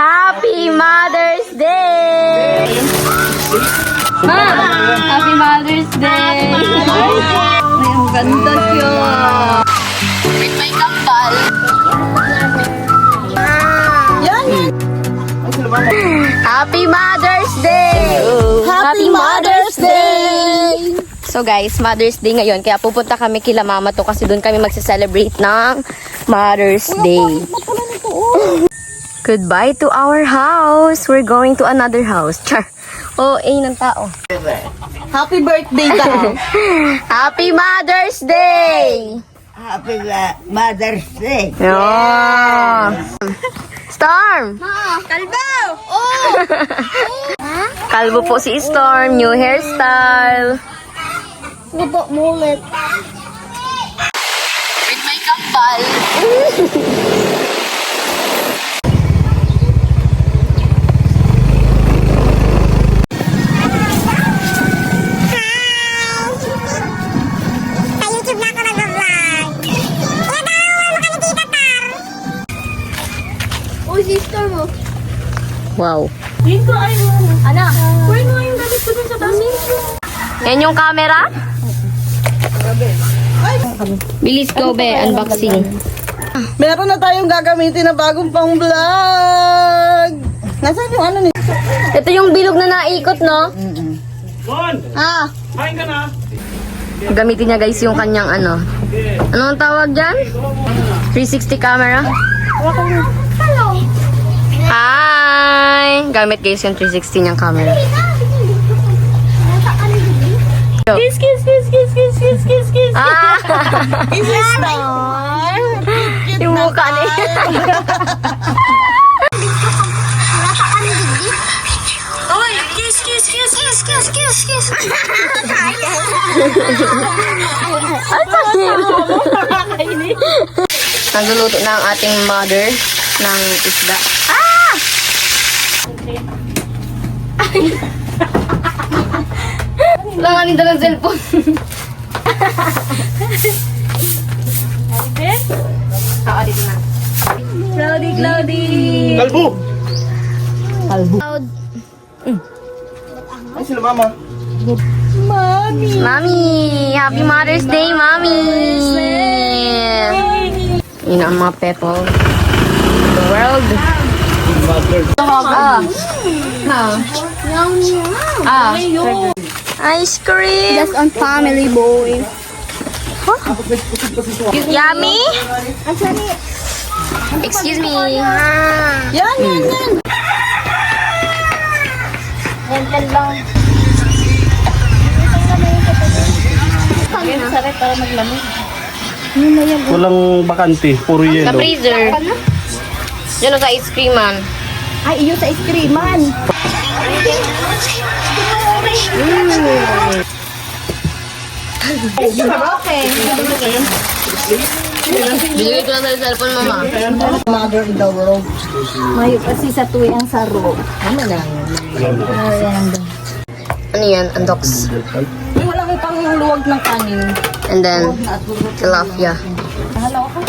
Happy Mother's Day! Ma! Happy Mother's Day! Ay, ang ganda siya! With my kambal. Happy Mother's Day! Happy Mother's Day! So guys, Mother's Day ngayon. Kaya pupunta kami kila mama to kasi doon kami magse-celebrate ng Mother's Day. Goodbye to our house. We're going to another house. Char. Oh, eh ng tao. Happy birthday daw. Happy Mother's Day! Happy uh, Mother's Day. Yeah. Storm! Kalbo! Oh! Kalbo po si Storm. New hairstyle. Buto mo ulit. With my kambal. Sister mo. Wow. Yun ko ay mo. Anak. Kunin mo yung gamit ko dun sa taas. Yan yung camera? Bilis go, be. Unboxing. Meron na tayong gagamitin na bagong pang vlog. Nasaan yung ano ni? Ito yung bilog na naikot, no? Ah, Gamitin niya, guys, yung kanyang ano. Anong tawag dyan? 360 camera? Hi! Gamit, guys, yung 360 niyang camera. kiss, kiss, kiss, kiss, kiss, kiss, kiss, kiss. Ah! Kiss, star. yung mukha niya. Uy, kiss, kiss, kiss, kiss, kiss, kiss, kiss. Nagluluto na ang ating mother ng isda. Ah! Wala nga nito ng cellphone. Oo, dito na. Cloudy, cloudy. Kalbo! Cloud. Ay, sila mama. Mami! Happy Mother's Day, Mami! Yun ang mga people. The world. Ah. Ah. Ah. Ice cream. Just on family boy. Yummy? Excuse me. Ah. Yan, yan, yan. Yan, yan lang. Sarap para maglamig. Walang bakante, puro Sa yellow. freezer. Yan sa ice cream, man. Ay, iyo sa ice cream, man. Okay. Bigay ko lang sa cellphone, mama. Mother in the world. Mayo kasi sa tuwi ang saro. Ano na? Ano yan? Andox. Wala ko pang luwag ng kanin. And then, tilapia.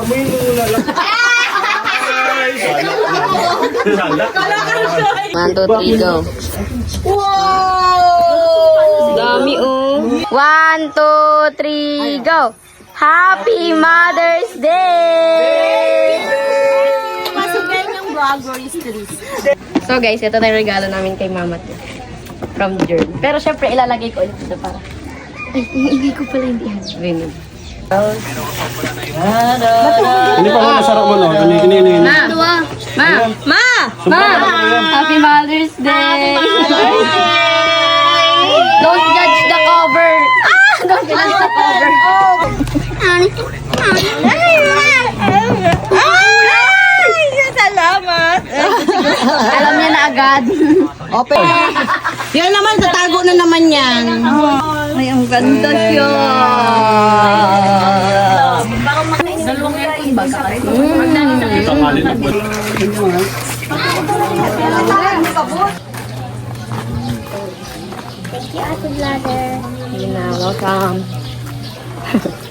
to. One, two, three, go. Wow! Dami oh. One, two, three, go. Happy Mother's Day! Pasok kayo ng vlogger street. So guys, ito na yung regalo namin kay Mama to. From Jern. Pero syempre, ilalagay ko ulit dito para. Ay, hindi ko pala hindi rinig. Hindi pa muna sarap mo no. Ah. Ano yun ano ano yun. Ma! Ma! Ano? Ma! Ma! Happy Mother's Day! Don't judge the cover! Ah, don't judge the cover! Salamat! Alam niya na agad. Open. Yan naman, tatago na naman yan. Ay, ang ganda siya. Thank you, Ate Vlogger. Na, welcome.